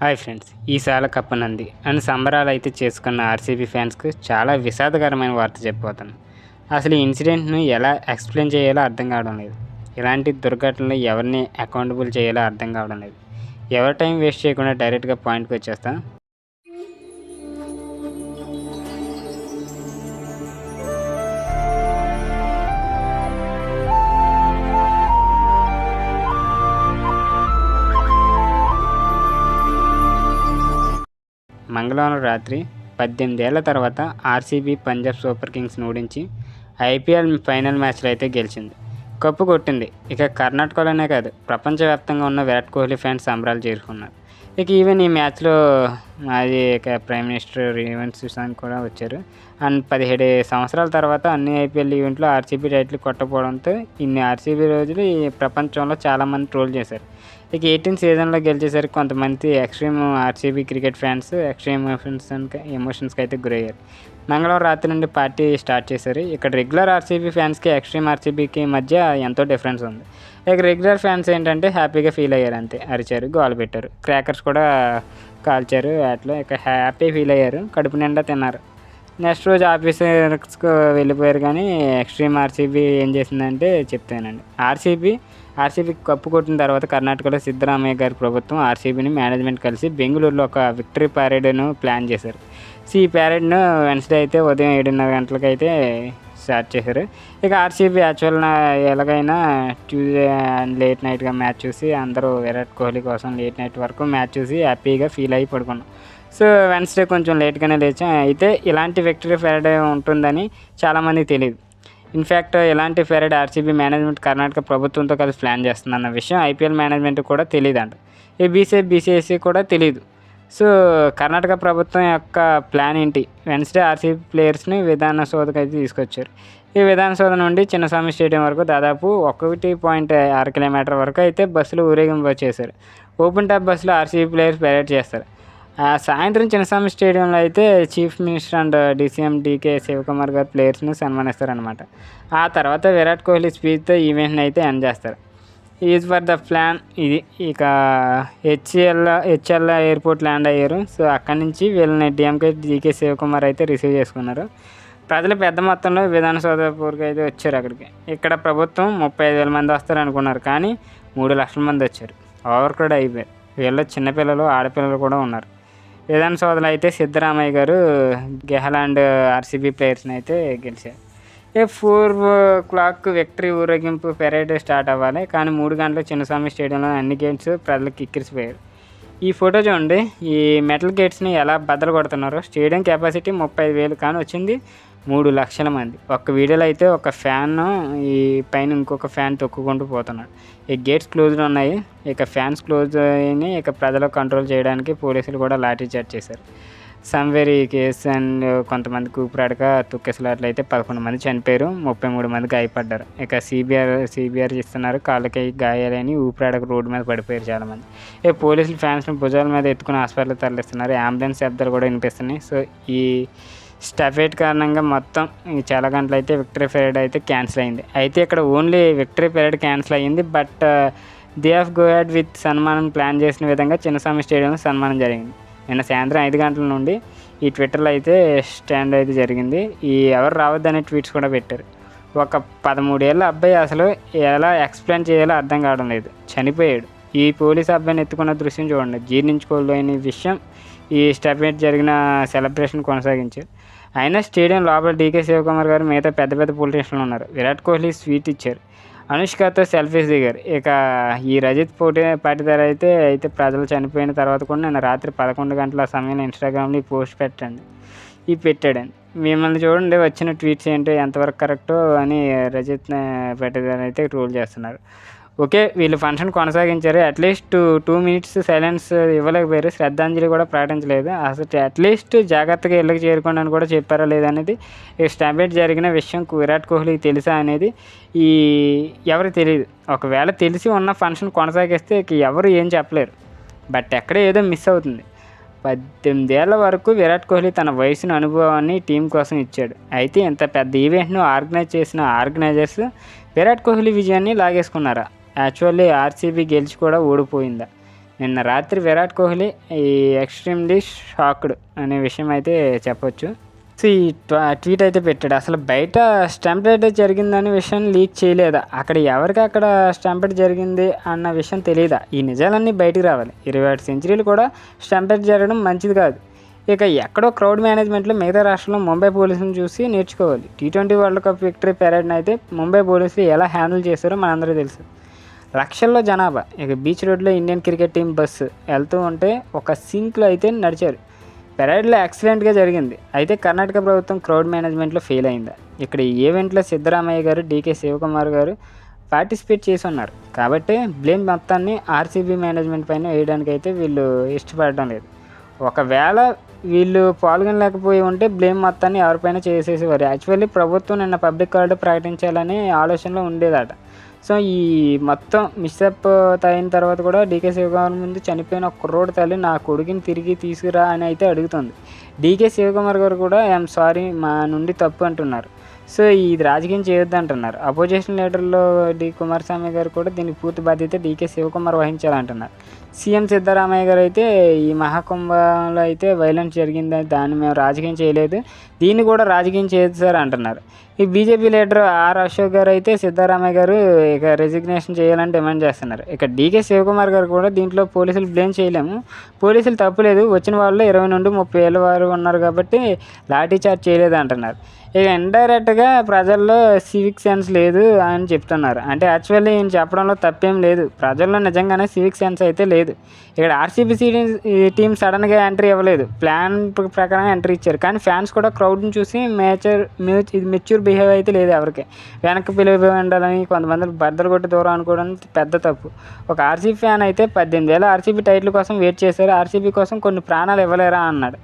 Hi friends ఈసారి కప్పనంది అని సంబరాలు అయితే చేసుకున్న ఆర్సీబీ ఫ్యాన్స్కు చాలా విషాదకరమైన వార్త చెప్పబోతాను అసలు ఈ ఇన్సిడెంట్ను ఎలా ఎక్స్ప్లెయిన్ చేయాలో అర్థం కావడం లేదు. ఇలాంటి దుర్ఘటనలు ఎవరిని అకౌంటబుల్ చేయాలో అర్థం కావడం లేదు. ఎవరి టైం వేస్ట్ చేయకుండా డైరెక్ట్గా పాయింట్కి వచ్చేస్తాను మంగళవారం రాత్రి పద్దెనిమిదేళ్ళ తర్వాత ఆర్సీబీ పంజాబ్ సూపర్ కింగ్స్ని ఓడించి ఐపీఎల్ ఫైనల్ మ్యాచ్లో అయితే గెలిచింది. కప్పు కొట్టింది. ఇక కర్ణాటకలోనే కాదు ప్రపంచవ్యాప్తంగా ఉన్న విరాట్ కోహ్లీ ఫ్యాన్స్ సంబరాలు చేరుకున్నారు. ఇక ఈవెన్ ఈ మ్యాచ్లో మాజీ ఇక ప్రైమ్ మినిస్టర్ రేవంత్ సుశాంత్ కూడా వచ్చారు. అండ్ పదిహేడు సంవత్సరాల తర్వాత అన్ని ఐపీఎల్ ఈవెంట్లో ఆర్సీబీ టైటిల్ కొట్టకపోవడంతో ఇన్ని ఆర్సీబీ రోజులు ఈ ప్రపంచంలో చాలామంది ట్రోల్ చేశారు. ఇక ఎయిటీన్ సీజన్లో గెలిచేసరికి కొంతమంది extreme RCB cricket fans extreme emotions ఎమోషన్స్కి అయితే గురయ్యారు. మంగళవారం రాత్రి నుండి పార్టీ స్టార్ట్ చేశారు. ఇక్కడ రెగ్యులర్ ఆర్సీబీ ఫ్యాన్స్కి ఎక్స్ట్రీమ్ ఆర్సీబీకి మధ్య ఎంతో డిఫరెన్స్ ఉంది. ఇక రెగ్యులర్ ఫ్యాన్స్ ఏంటంటే హ్యాపీగా ఫీల్ అయ్యారు అంతే. అరిచారు గోల పెట్టారు. క్రాకర్స్ కూడా కాల్చారు అట్లా ఇక హ్యాపీ ఫీల్ అయ్యారు కడుపు నిండా తిన్నారు. నెక్స్ట్ రోజు ఆఫీసర్స్కు వెళ్ళిపోయారు కానీ ఎక్స్ట్రీమ్ ఆర్సీబీ ఏం చేసిందంటే చెప్తానండి. ఆర్సీబీ ఆర్సీబీ కప్పు కొట్టిన తర్వాత కర్ణాటకలో సిద్ధరామయ్య గారి ప్రభుత్వం ఆర్సీబీని మేనేజ్మెంట్ కలిసి బెంగళూరులో ఒక విక్టరీ ప్యారేడ్ను ప్లాన్ చేశారు. సో ఈ ప్యారేడ్ను వెన్స్డే అయితే ఉదయం ఏడున్నర గంటలకైతే స్టార్ట్ చేశారు. ఇక ఆర్సీబీ యాక్చువల్ ఎలాగైనా ట్యూస్డే లేట్ నైట్గా మ్యాచ్ చూసి అందరూ విరాట్ కోహ్లీ కోసం లేట్ నైట్ వరకు మ్యాచ్ చూసి హ్యాపీగా ఫీల్ అయ్యి పడుకున్నాం. సో వెన్స్డే కొంచెం లేట్గానే లేచాం. అయితే ఇలాంటి విక్టరీ ఫెరడే ఉంటుందని చాలామంది తెలియదు ఇన్ఫ్యాక్ట్ ఇలాంటి ఫెరైడ్ ఆర్సీబీ మేనేజ్మెంట్ కర్ణాటక ప్రభుత్వంతో కలిసి ప్లాన్ చేస్తుందన్న విషయం ఐపీఎల్ మేనేజ్మెంట్ కూడా తెలియదు అంట ఈ బీసీ బీసీఎస్సీ కూడా తెలియదు సో కర్ణాటక ప్రభుత్వం యొక్క ప్లాన్ ఏంటి? వెన్స్డే ఆర్సీబీ ప్లేయర్స్ని విధాన శోధకు అయితే తీసుకొచ్చారు. ఈ విధాన శోధ నుండి చిన్నస్వామి స్టేడియం వరకు దాదాపు ఒకటి పాయింట్ ఆరు కిలోమీటర్ వరకు అయితే బస్సులు ఊరేగింపు చేశారు. ఓపెన్ టాప్ బస్సులో ఆర్సీబీ ప్లేయర్స్ పెరేడ్ చేస్తారు. ఆ సాయంత్రం చిన్నస్వామి స్టేడియంలో అయితే chief minister and DCM DK Shivakumar గారు ప్లేయర్స్ని సన్మానిస్తారనమాట ఆ తర్వాత విరాట్ కోహ్లీ స్పీచ్తో ఈవెంట్ని అయితే ఎండ్ చేస్తారు. ఈజ్ ఫర్ ద ప్లాన్ ఇది ఇక హెచ్ఎల్ హెచ్ఎల్ ఎయిర్పోర్ట్ ల్యాండ్ అయ్యారు. సో అక్కడి నుంచి వీళ్ళని డిఎంకే జీకే శివకుమార్ అయితే రిసీవ్ చేసుకున్నారు. ప్రజలు పెద్ద మొత్తంలో విధానసభపూర్కి అయితే వచ్చారు అక్కడికి. ఇక్కడ ప్రభుత్వం ముప్పై ఐదు వేల మంది వస్తారు అనుకున్నారు. కానీ మూడు లక్షల మంది వచ్చారు. ఓవర్ క్రౌడ్ అయిపోయారు. వీళ్ళు చిన్నపిల్లలు ఆడపిల్లలు కూడా ఉన్నారు. విధానసభలో అయితే సిద్ధరామయ్య గారు గెహలాండ్ ఆర్సీబీ ప్లేయర్స్ని అయితే గెలిచారు. ఏ ఫోర్ క్లాక్ విక్టరీ ఊరేగింపు పెరేడ్ స్టార్ట్ అవ్వాలి. కానీ మూడు గంటల చిన్నస్వామి స్టేడియంలో అన్ని గేట్స్ ప్రజలకు కిక్కిరిసిపోయారు. ఈ ఫోటో చూడండి. ఈ మెటల్ గేట్స్ని ఎలా బద్దలు కొడుతున్నారో. స్టేడియం కెపాసిటీ ముప్పై వేలు కానీ వచ్చింది మూడు లక్షల మంది. ఒక్క వీడియోలో అయితే ఒక ఫ్యాన్ ఈ పైన ఇంకొక ఫ్యాన్ తొక్కుకుంటూ పోతున్నాడు. ఈ గేట్స్ క్లోజ్డ్ ఉన్నాయి. ఇక ఫ్యాన్స్ క్లోజ్ అయినాయి ఇక ప్రజలు కంట్రోల్ చేయడానికి పోలీసులు కూడా లాఠీ చార్జ్ చేశారు. సమ్వేర్ ఈ కేసు అండ్ కొంతమంది కూపురాడక తొక్కేసలాట్లు అయితే పదకొండు మంది చనిపోయారు. ముప్పై మూడు మంది గాయపడ్డారు. ఇక సిబిఆర్ సిబిఆర్ ఇస్తున్నారు కాళ్ళకి గాయాలని ఊపిరాడక రోడ్డు మీద పడిపోయారు చాలామంది. ఇక పోలీసులు ఫ్యాన్స్ని భుజాల మీద ఎత్తుకుని హాస్పిటల్ తరలిస్తున్నారు. అంబులెన్స్ శబ్దాలు కూడా వినిపిస్తున్నాయి. సో ఈ స్టఫేట్ కారణంగా మొత్తం ఈ చాలా గంటలు అయితే విక్టరీ పీరియడ్ అయితే క్యాన్సిల్ అయింది. అయితే ఇక్కడ ఓన్లీ విక్టరీ పీరియడ్ క్యాన్సిల్ అయ్యింది. But uh, they of go ahead with సన్మానం ప్లాన్ చేసిన విధంగా చిన్నస్వామి స్టేడియంలో సన్మానం జరిగింది. నిన్న సాయంత్రం ఐదు గంటల నుండి ఈ ట్విట్టర్లో అయితే స్టాండ్ అయితే జరిగింది. ఈ ఎవరు రావద్దనే ట్వీట్స్ కూడా పెట్టారు. ఒక పదమూడేళ్ళ అబ్బాయి అసలు ఎలా ఎక్స్ప్లెయిన్ చేయాలో అర్థం కావడం లేదు. చనిపోయాడు. ఈ పోలీస్ అబ్బాయిని ఎత్తుకున్న దృశ్యం చూడండి. జీర్ణించుకోలేని విషయం ఈ స్టెఫెట్ జరిగిన సెలబ్రేషన్ కొనసాగించారు. అయినా స్టేడియం లోపల డీకే శివకుమార్ గారు మిగతా పెద్ద పెద్ద పొలిటీషియన్లు ఉన్నారు. విరాట్ కోహ్లీ స్వీట్ ఇచ్చారు. అనుష్కతో సెల్ఫీస్ దిగారు. ఇక ఈ రజిత్ పోటీ పాటిదార్ అయితే అయితే ప్రజలు చనిపోయిన తర్వాత కూడా నేను రాత్రి పదకొండు గంటల సమయంలో ఇన్స్టాగ్రామ్లో ఈ పోస్ట్ పెట్టండి. ఈ పెట్టాడండి మిమ్మల్ని చూడండి వచ్చిన ట్వీట్స్ ఏంటో ఎంతవరకు కరెక్టో అని రజిత్ పాటిదార్ అయితే రూల్ చేస్తున్నారు. ఓకే వీళ్ళు ఫంక్షన్ కొనసాగించారు. At least two minutes silence ఇవ్వలేకపోయారు. శ్రద్ధాంజలి కూడా ప్రకటించలేదు. అసలు అట్లీస్ట్ జాగ్రత్తగా ఇళ్ళకి చేరుకోండి అని కూడా చెప్పారా లేదనేది ఈ స్టాంబేట్ జరిగిన విషయం విరాట్ కోహ్లీకి తెలుసా అనేది ఈ ఎవరు తెలియదు. ఒకవేళ తెలిసి ఉన్న ఫంక్షన్ కొనసాగిస్తే ఎవరు ఏం చెప్పలేరు. బట్ ఎక్కడ ఏదో మిస్ అవుతుంది. పద్దెనిమిదేళ్ళ వరకు విరాట్ కోహ్లీ తన వయసును అనుభవాన్ని టీం కోసం ఇచ్చాడు. అయితే ఇంత పెద్ద ఈవెంట్ను ఆర్గనైజ్ చేసిన ఆర్గనైజర్స్ విరాట్ కోహ్లీ విజయాన్ని లాగేసుకున్నారా? యాక్చువల్లీ ఆర్సీబీ గెలిచి కూడా ఓడిపోయిందా నిన్న రాత్రి విరాట్ కోహ్లీ ఈ ఎక్స్ట్రీమ్లీ షాక్డ్ అనే విషయం అయితే చెప్పొచ్చు. సో ఈ ట్వీట్ అయితే పెట్టాడు. అసలు బయట స్టాంపేడ్ జరిగిందనే విషయం లీక్ చేయలేదా? అక్కడ ఎవరికి అక్కడ స్టాంపేడ్ జరిగింది అన్న విషయం తెలియదా ఈ నిజాలన్నీ బయటకు రావాలి. ఇరవై ఆరు సెంచరీలు కూడా స్టాంపేడ్ జరగడం మంచిది కాదు. ఇక ఎక్కడో క్రౌడ్ మేనేజ్మెంట్లో మిగతా రాష్ట్రంలో ముంబై పోలీసులను చూసి నేర్చుకోవాలి. T twenty world cup victory పెరేడ్ని అయితే ముంబై పోలీసులు ఎలా హ్యాండిల్ చేశారో మనందరూ తెలుసు. లక్షల్లో జనాభా. ఇక బీచ్ రోడ్లో ఇండియన్ క్రికెట్ టీం బస్సు వెళ్తూ ఉంటే ఒక సింక్లో అయితే నడిచారు. పెరైడ్లో యాక్సిడెంట్గా జరిగింది. అయితే కర్ణాటక ప్రభుత్వం క్రౌడ్ మేనేజ్మెంట్లో ఫెయిల్ అయింది. ఇక్కడ ఈవెంట్లో సిద్ధరామయ్య గారు డీకే శివకుమార్ గారు పార్టిసిపేట్ చేసి ఉన్నారు కాబట్టి బ్లేమ్ మొత్తాన్ని ఆర్సీబీ మేనేజ్మెంట్ పైన వేయడానికి అయితే వీళ్ళు ఇష్టపడడం లేదు. ఒకవేళ వీళ్ళు పాల్గొనలేకపోయి ఉంటే బ్లేమ్ మొత్తాన్ని ఎవరిపైన చేసేసేవారు. యాక్చువల్లీ ప్రభుత్వం నిన్న పబ్లిక్ కార్డు ప్రకటించాలనే ఆలోచనలో ఉండేదట. సో ఈ మొత్తం మిస్అప్ అయిన తర్వాత కూడా డీకే శివకుమార్ ముందు చనిపోయిన ఒక కుర్రోడు తల్లి నా కొడుకుని తిరిగి తీసుకురా అని అయితే అడుగుతుంది. డీకే శివకుమార్ గారు కూడా ఐఎమ్ సారీ మా నుండి తప్పు అంటున్నారు. సో ఇది రాజకీయం చేయొద్దు అంటున్నారు. అపోజిషన్ లీడర్లో డి కుమారస్వామి గారు కూడా దీనికి పూర్తి బాధ్యత డీకే శివకుమార్ వహించాలంటున్నారు. సీఎం సిద్ధరామయ్య గారు అయితే ఈ మహాకుంభంలో అయితే వైలెన్స్ జరిగిందని దాన్ని మేము రాజకీయం చేయలేదు. దీన్ని కూడా రాజకీయం చేయొద్దు సార్ అంటున్నారు. ఈ BJP leader or Ashok garu అయితే సిద్ధరామయ్య గారు ఇక రెసిగ్నేషన్ చేయాలని డిమాండ్ చేస్తున్నారు. ఇక డీకే శివకుమార్ గారు కూడా దీంట్లో పోలీసులు బ్లేమ్ చేయలేము. పోలీసులు తప్పులేదు. వచ్చిన వాళ్ళు ఇరవై నుండి ముప్పై ఏళ్ళ వారు ఉన్నారు కాబట్టి లాఠీ చార్జ్ చేయలేదు అంటున్నారు. ఇక ఇండైరెక్ట్గా ప్రజల్లో సివిక్ సెన్స్ లేదు అని చెప్తున్నారు. అంటే యాక్చువల్లీ ఈయన చెప్పడంలో తప్పేం లేదు. ప్రజల్లో నిజంగానే సివిక్ సెన్స్ అయితే లేదు. ఇక్కడ ఆర్సీబీ టీం సడన్గా ఎంట్రీ ఇవ్వలేదు. ప్లాన్ ప్రకారం ఎంట్రీ ఇచ్చారు. కానీ ఫ్యాన్స్ కూడా క్రౌడ్ని చూసి మేచర్ ఇది మెచ్యూర్ బిహేవ్ అయితే లేదు ఎవరికి. వెనక్కి పిలిపి ఉండాలని కొంతమంది బద్దలు కొట్టి దూరం అనుకోవడం పెద్ద తప్పు. ఒక ఆర్సీబీ ఫ్యాన్ అయితే పద్దెనిమిది వేల ఆర్సీబీ టైటిల్ కోసం వెయిట్ చేశారు. ఆర్సీబీ కోసం కొన్ని ప్రాణాలు ఇవ్వలేరా అన్నాడు.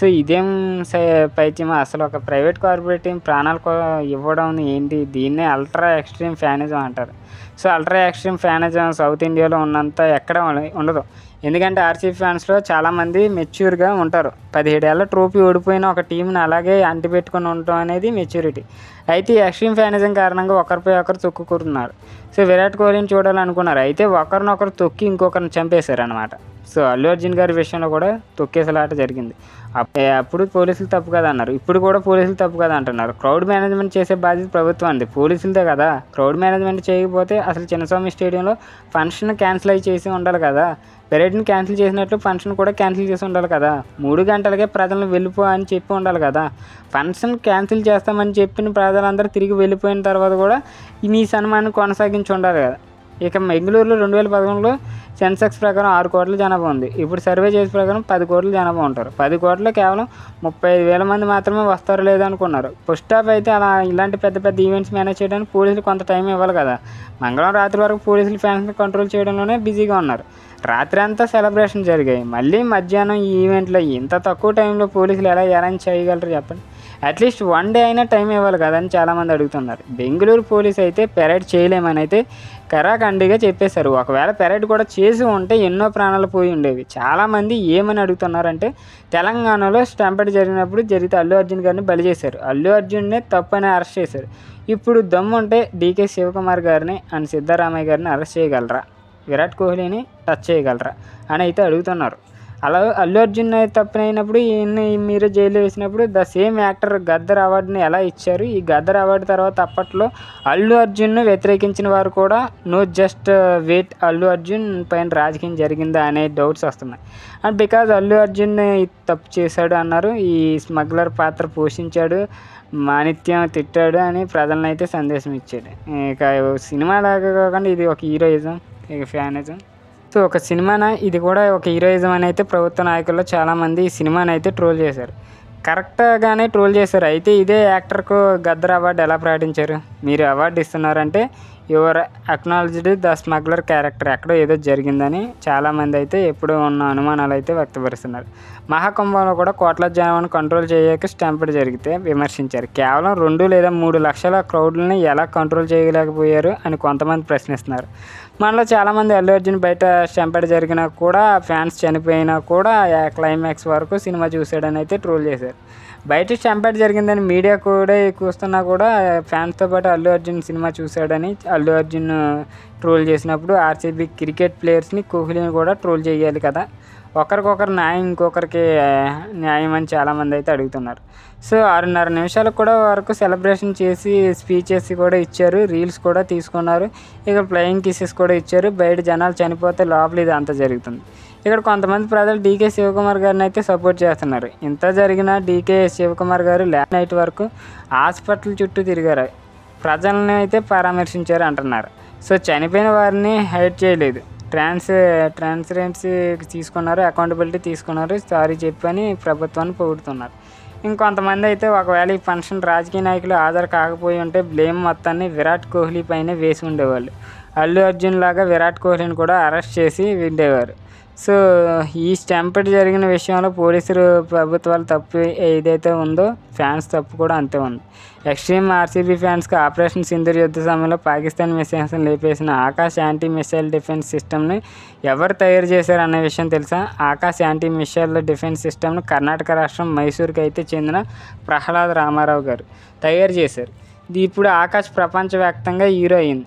సో ఇదేం సై- అసలు ఒక ప్రైవేట్ కార్పొరేటివ్ ప్రాణాలు ఇవ్వడం ఏంటి? దీన్నే అల్ట్రా ఎక్స్ట్రీమ్ ఫ్యానిజం అంటారు. So ultra extreme fanism south ఇండియాలో ఉన్నంత ఎక్కడ ఉండదు. ఎందుకంటే ఆర్సీబీ ఫ్యాన్స్లో చాలామంది మెచ్యూర్గా ఉంటారు. పదిహేడేళ్ళ ట్రోఫీ ఓడిపోయిన ఒక టీంని అలాగే అంటిపెట్టుకొని ఉండటం అనేది మెచ్యూరిటీ. అయితే ఎక్స్ట్రీమ్ ఫ్యానిజం కారణంగా ఒకరిపై ఒకరు తొక్కుకుంటున్నారు సో విరాట్ కోహ్లీని చూడాలనుకున్నారు. అయితే ఒకరినొకరు తొక్కి ఇంకొకరిని చంపేశారు అనమాట సో అల్లు అర్జున్ గారి విషయంలో కూడా తొక్కేసలాట జరిగింది. అప్పుడు పోలీసులు తప్పు కదా అన్నారు. ఇప్పుడు కూడా పోలీసులు తప్పు కదా అంటున్నారు. క్రౌడ్ మేనేజ్మెంట్ చేసే బాధ్యత ప్రభుత్వం అండి పోలీసులదే కదా. క్రౌడ్ మేనేజ్మెంట్ చేయకపోతే అసలు చిన్నస్వామి స్టేడియంలో ఫంక్షన్ క్యాన్సిల్ అయి చేసి ఉండాలి కదా. పెరేడ్ని క్యాన్సిల్ చేసినట్లు ఫంక్షన్ కూడా క్యాన్సిల్ చేసి ఉండాలి కదా. మూడు గంటలకే ప్రజలను వెళ్ళిపో అని చెప్పి ఉండాలి కదా. ఫంక్షన్ క్యాన్సిల్ చేస్తామని చెప్పిన ప్రజలందరూ తిరిగి వెళ్ళిపోయిన తర్వాత కూడా ఈ మీ సన్మానం కొనసాగించి ఉండాలి కదా. ఇక బెంగళూరులో రెండు వేల పదకొండులో సెన్సెక్స్ ప్రకారం ఆరు కోట్ల జనాభా ఉంది. ఇప్పుడు సర్వే చేసే ప్రకారం పది కోట్ల జనాభా ఉంటారు. పది కోట్ల కేవలం ముప్పై ఐదు వేల మంది మాత్రమే వస్తారో లేదో అనుకున్నారు. అయితే అలా ఇలాంటి పెద్ద పెద్ద ఈవెంట్స్ మేనేజ్ చేయడానికి పోలీసులు కొంత టైం ఇవ్వాలి కదా. మంగళవారం రాత్రి వరకు పోలీసులు ఫ్యాన్స్ని కంట్రోల్ చేయడంలోనే బిజీగా ఉన్నారు. రాత్రి అంతా సెలబ్రేషన్ జరిగాయి. మళ్ళీ మధ్యాహ్నం ఈ ఈవెంట్లో ఇంత తక్కువ టైంలో పోలీసులు ఎలా అరేంజ్ చేయగలరు చెప్పండి? అట్లీస్ట్ వన్ డే అయినా టైం ఇవ్వాలి కదని చాలామంది అడుగుతున్నారు. బెంగళూరు పోలీస్ అయితే పెరేడ్ చేయలేమని అయితే కరాఖండిగా చెప్పేశారు. ఒకవేళ పెరేడ్ కూడా చేసి ఉంటే ఎన్నో ప్రాణాలు పోయి ఉండేవి. చాలామంది ఏమని అడుగుతున్నారంటే తెలంగాణలో స్టాంపెడ్ జరిగినప్పుడు జరిగితే అల్లు అర్జున్ గారిని బలి చేశారు. అల్లు అర్జున్నే తప్పని అరెస్ట్ చేశారు. ఇప్పుడు దమ్ము ఉంటే డీకే శివకుమార్ గారిని అండ్ సిద్ధరామయ్య గారిని అరెస్ట్ చేయగలరా? విరాట్ కోహ్లీని టచ్ చేయగలరా? అని అయితే అడుగుతున్నారు. అలా అల్లు అర్జున్ తప్పునైనప్పుడు ఈయన్ని మీరు జైల్లో వేసినప్పుడు ద సేమ్ యాక్టర్ గద్దర్ అవార్డుని ఎలా ఇచ్చారు? ఈ గద్దర్ అవార్డు తర్వాత అప్పట్లో అల్లు అర్జున్ను వ్యతిరేకించిన వారు కూడా no just wait Allu Arjun పైన రాజకీయం జరిగిందా అనే డౌట్స్ వస్తున్నాయి. అండ్ బికాజ్ అల్లు అర్జున్ తప్పు చేశాడు అన్నారు ఈ స్మగ్లర్ పాత్ర పోషించాడు మానిత్యం తిట్టాడు అని ప్రజలను అయితే సందేశం ఇచ్చాడు. ఇక సినిమా లాగా కాకుండా ఇది ఒక హీరోయిజం ఇక ఫ్యానిజం. సో ఒక సినిమాన? ఇది కూడా ఒక హీరోయిజం అని అయితే ప్రభుత్వ నాయకుల్లో చాలామంది ఈ సినిమాని అయితే ట్రోల్ చేశారు. కరెక్ట్గానే ట్రోల్ చేశారు. అయితే ఇదే యాక్టర్కు గద్దర్ అవార్డు ఎలా ప్రకటించారు? మీరు అవార్డు ఇస్తున్నారంటే your acknowledged the smuggler character. ఎక్కడో ఏదో జరిగిందని చాలామంది అయితే ఎప్పుడూ ఉన్న అనుమానాలు అయితే వ్యక్తపరుస్తున్నారు. మహాకుంభంలో కూడా కోట్ల జనాన్ని కంట్రోల్ చేయక స్టాంపిడ్ జరిగితే విమర్శించారు. కేవలం రెండు లేదా మూడు లక్షల క్రౌడ్లని ఎలా కంట్రోల్ చేయలేకపోయారు అని కొంతమంది ప్రశ్నిస్తున్నారు. మనలో చాలామంది అల్లు అర్జున్ బయట స్టంపెడ్ జరిగినా కూడా ఫ్యాన్స్ చనిపోయినా కూడా ఆ క్లైమాక్స్ వరకు సినిమా చూసాడని అయితే ట్రోల్ చేశారు. బయట స్టంపెడ్ జరిగిందని మీడియా కూడా కూస్తున్నా కూడా ఫ్యాన్స్తో పాటు అల్లు అర్జున్ సినిమా చూశాడని అల్లు అర్జున్ ట్రోల్ చేసినప్పుడు ఆర్సీబీ క్రికెట్ ప్లేయర్స్ని కోహ్లీని కూడా ట్రోల్ చేయాలి కదా. ఒకరికొకరు న్యాయం ఇంకొకరికి న్యాయం అని చాలామంది అయితే అడుగుతున్నారు. సో ఆరున్నర నిమిషాలకు కూడా వరకు సెలబ్రేషన్ చేసి స్పీచెస్ కూడా ఇచ్చారు రీల్స్ కూడా తీసుకున్నారు. ఇక ప్లేయింగ్ కిసెస్ కూడా ఇచ్చారు. బయట జనాలు చనిపోతే లోపల ఇది అంతా జరుగుతుంది. ఇక్కడ కొంతమంది ప్రజలు డీకే శివకుమార్ గారిని అయితే సపోర్ట్ చేస్తున్నారు. ఇంత జరిగిన డీకే శివకుమార్ గారు లేట్ నైట్ వరకు హాస్పిటల్ చుట్టూ తిరిగారు. ప్రజలను అయితే పరామర్శించారు అంటున్నారు. సో చనిపోయిన వారిని హైడ్ చేయలేదు. ట్రాన్స్ ట్రాన్స్పరెన్సీ తీసుకున్నారు అకౌంటబిలిటీ తీసుకున్నారు సారీ చెప్పని ప్రభుత్వాన్ని పొగుడుతున్నారు. ఇంకొంతమంది అయితే ఒకవేళ ఈ ఫంక్షన్ రాజకీయ నాయకులు హాజరు కాకపోయి ఉంటే బ్లేమ్ మొత్తాన్ని విరాట్ కోహ్లీ పైన వేసి ఉండేవాళ్ళు. అల్లు అర్జున్ లాగా విరాట్ కోహ్లీని కూడా అరెస్ట్ చేసి ఉండేవారు సో ఈ స్టంపెడ్ జరిగిన విషయంలో పోలీసులు ప్రభుత్వాలు తప్పు ఏదైతే ఉందో ఫ్యాన్స్ తప్పు కూడా అంతే ఉంది. ఎక్స్ట్రీమ్ ఆర్సీబీ ఫ్యాన్స్కి ఆపరేషన్ సింధూర్ యుద్ధ సమయంలో పాకిస్తాన్ మిసైల్స్ని లేపేసిన ఆకాశ్ యాంటీ మిసైల్ డిఫెన్స్ సిస్టమ్ని ఎవరు తయారు చేశారు అనే విషయం తెలుసా? ఆకాశ్ యాంటీ మిసైల్ డిఫెన్స్ సిస్టమ్ను కర్ణాటక రాష్ట్రం మైసూర్కి అయితే చెందిన ప్రహ్లాద్ రామారావు గారు తయారు చేశారు. ఇది ఇప్పుడు ఆకాశ్ ప్రపంచవ్యాప్తంగా హీరో అయింది.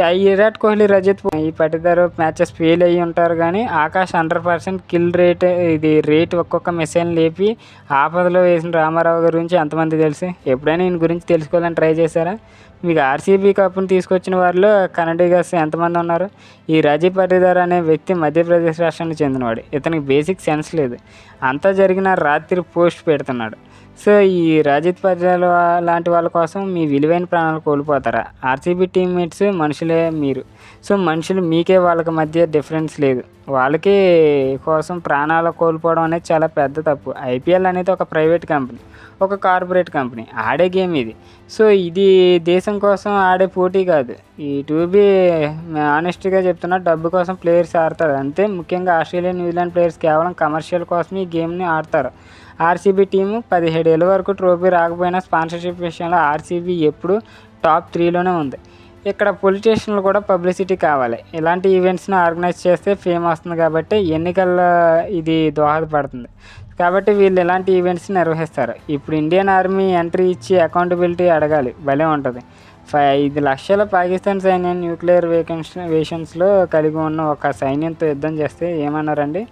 విరాట్ కోహ్లీ రజత్ ఈ పట్టిదారు మ్యాచెస్ ఫెయిల్ అయ్యి ఉంటారు కానీ Akash hundred percent kill rate ఇది రేట్ ఒక్కొక్క మిసైల్ లేపి ఆపదలో వేసిన రామారావు గురించి ఎంతమంది తెలుసు? ఎప్పుడైనా ఈయన గురించి తెలుసుకోవాలని ట్రై చేశారా? మీకు ఆర్సీబీ కప్ను తీసుకొచ్చిన వారిలో కన్నడిగర్స్ ఎంతమంది ఉన్నారు? ఈ రాజీ పట్టిదార్ అనే వ్యక్తి మధ్యప్రదేశ్ రాష్ట్రానికి చెందినవాడు. ఇతనికి బేసిక్ సెన్స్ లేదు. అంతా జరిగిన రాత్రి పోస్ట్ పెడుతున్నాడు. సో ఈ రాజిత్ పటేల్ లాంటి వాళ్ళ కోసం మీ విలువైన ప్రాణాలు కోల్పోతారా? ఆర్సీబీ టీమ్మేట్స్ మనుషులే మీరు. సో మనుషులు మీకే వాళ్ళకి మధ్య డిఫరెన్స్ లేదు. వాళ్ళకి కోసం ప్రాణాలు కోల్పోవడం అనేది చాలా పెద్ద తప్పు. ఐపీఎల్ అనేది ఒక ప్రైవేట్ కంపెనీ ఒక కార్పొరేట్ కంపెనీ. ఆడే గేమ్ ఇది. సో ఇది దేశం కోసం ఆడే పోటీ కాదు. ఈ టూ బీ ఆనెస్ట్గా చెప్తున్నా డబ్బు కోసం ప్లేయర్స్ ఆడతారు. అంతే. ముఖ్యంగా ఆస్ట్రేలియా న్యూజిలాండ్ ప్లేయర్స్ కేవలం కమర్షియల్ కోసం ఈ గేమ్ని ఆడతారు. ఆర్సీబీ టీము పదిహేడు ఏళ్ళ వరకు ట్రోఫీ రాకపోయినా స్పాన్సర్షిప్ విషయంలో ఆర్సీబీ ఎప్పుడు టాప్ త్రీలోనే ఉంది. ఇక్కడ పొలిటీషియన్లు కూడా పబ్లిసిటీ కావాలి. ఇలాంటి ఈవెంట్స్ని ఆర్గనైజ్ చేస్తే ఫేమ్ వస్తుంది కాబట్టి ఎన్నికల్లో ఇది దోహదపడుతుంది. కాబట్టి వీళ్ళు ఇలాంటి ఈవెంట్స్ నిర్వహిస్తారు. ఇప్పుడు ఇండియన్ ఆర్మీ ఎంట్రీ ఇచ్చి అకౌంటబిలిటీ అడగాలి. భలే ఉంటుంది. ఐదు లక్షల పాకిస్తాన్ సైన్యం న్యూక్లియర్ వేకెన్స్ వేషన్స్లో కలిగి ఉన్న ఒక సైన్యంతో యుద్ధం చేస్తే ఏమన్నారండి?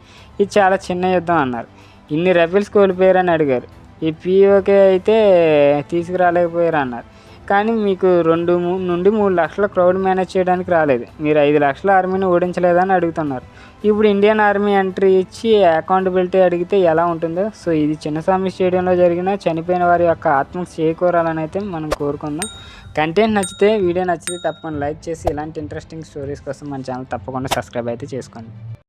ఇది చాలా చిన్న యుద్ధం అన్నారు. ఇన్ని రెబిల్స్ కోల్పోయారని అడిగారు. ఈ పీఓకే అయితే తీసుకురాలేకపోయారు అన్నారు. కానీ మీకు రెండు నుండి మూడు లక్షల క్రౌడ్ మేనేజ్ చేయడానికి రాలేదు. మీరు ఐదు లక్షల ఆర్మీని ఓడించలేదని అడుగుతున్నారు. ఇప్పుడు ఇండియన్ ఆర్మీ ఎంట్రీ ఇచ్చి అకౌంటబిలిటీ అడిగితే ఎలా ఉంటుందో? సో ఇది చిన్నస్వామి స్టేడియంలో జరిగిన చనిపోయిన వారి యొక్క ఆత్మకు చేకూరాలని అయితే మనం కోరుకుందాం. కంటెంట్ నచ్చితే వీడియో నచ్చితే తప్పకుండా లైక్ చేసి ఇలాంటి ఇంట్రెస్టింగ్ స్టోరీస్ కోసం మన ఛానల్ తప్పకుండా సబ్స్క్రైబ్ అయితే చేసుకోండి.